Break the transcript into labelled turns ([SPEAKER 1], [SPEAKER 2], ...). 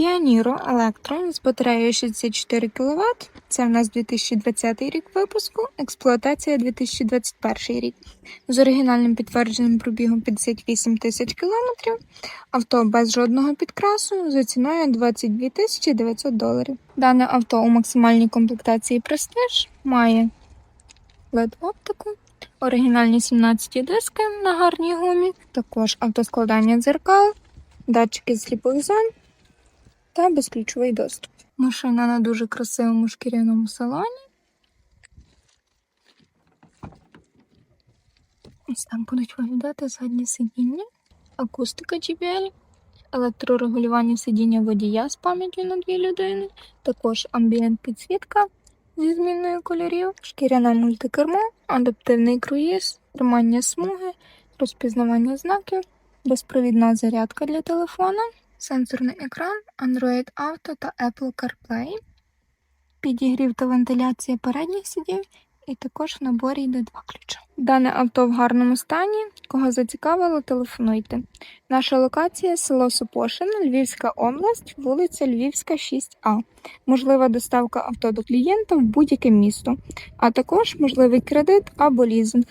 [SPEAKER 1] Kia Niro Electro з батареєю 64 кВт. Це в нас 2020 рік випуску, експлуатація 2021 рік. З оригінальним підтвердженим пробігом 58 тисяч кілометрів. Авто без жодного підкрасу за ціною 22 тисячі 900 доларів. Дане авто у максимальній комплектації Prestige має LED-оптику, оригінальні 17 диски на гарній гумі, також автоскладання дзеркал, датчики сліпових зон та безключовий доступ. Машина на дуже красивому шкіряному салоні. Ось так будуть виглядати задні сидіння, акустика JBL, електрорегулювання сидіння водія з пам'яттю на дві людини, також амбієнт підсвітка зі зміною кольорів, шкіряне мультикермо, адаптивний круїз, тримання смуги, розпізнавання знаків, безпровідна зарядка для телефона, сенсорний екран, Android Auto та Apple CarPlay, підігрів та вентиляція передніх сидінь. І також в наборі йде два ключа. Дане авто в гарному стані. Кого зацікавило, телефонуйте. Наша локація село Сопошине, Львівська область, вулиця Львівська, 6А. Можлива доставка авто до клієнта в будь-яке місто, а також можливий кредит або лізинг.